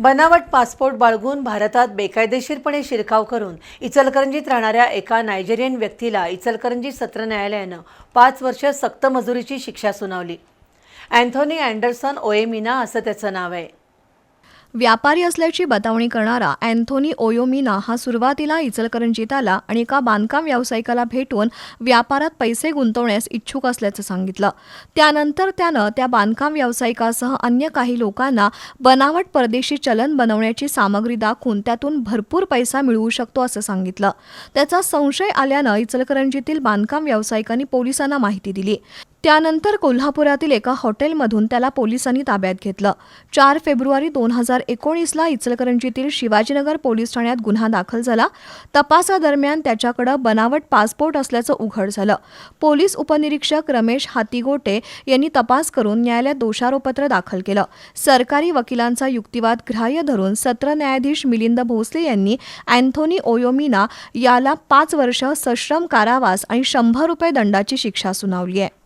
बनावट पासपोर्ट बाळगून भारतात बेकायदेशीरपणे शिरकाव करून इचलकरंजीत राहणाऱ्या एका नायजेरियन व्यक्तीला इचलकरंजी सत्र न्यायालयानं पाच वर्ष सक्त मजुरीची शिक्षा सुनावली. अँथोनी अँडरसन ओएमिना असं त्याचं नाव आहे. व्यापारी असल्याची बतावणी करणारा अँथोनी ओयोमिना हा सुरुवातीला इचलकरंजीत आला आणि एका बांधकाम व्यावसायिकाला भेटून व्यापारात पैसे गुंतवण्यास इच्छुक असल्याचं सांगितलं. त्यानंतर त्यानं त्या बांधकाम व्यावसायिकासह अन्य काही लोकांना बनावट परदेशी चलन बनवण्याची सामग्री दाखवून त्यातून भरपूर पैसा मिळवू शकतो असं सांगितलं. त्याचा संशय आल्यानं इचलकरंजीतील बांधकाम व्यावसायिकांनी पोलिसांना माहिती दिली. त्यानंतर कोल्हापुरातील एका हॉटेलमधून त्याला पोलिसांनी ताब्यात घेतलं. चार फेब्रुवारी दोन हजार एकोणीसला इचलकरंजीतील शिवाजीनगर पोलीस ठाण्यात गुन्हा दाखल झाला. तपासादरम्यान त्याच्याकडं बनावट पासपोर्ट असल्याचं उघड झालं. पोलीस उपनिरीक्षक रमेश हातीगोटे यांनी तपास करून न्यायालयात दोषारोपत्र दाखल केलं. सरकारी वकिलांचा युक्तिवाद ग्राह्य धरून सत्र न्यायाधीश मिलिंद भोसले यांनी अँथोनी ओयोमिना याला पाच वर्ष सश्रम कारावास आणि शंभर रुपये दंडाची शिक्षा सुनावली आहे.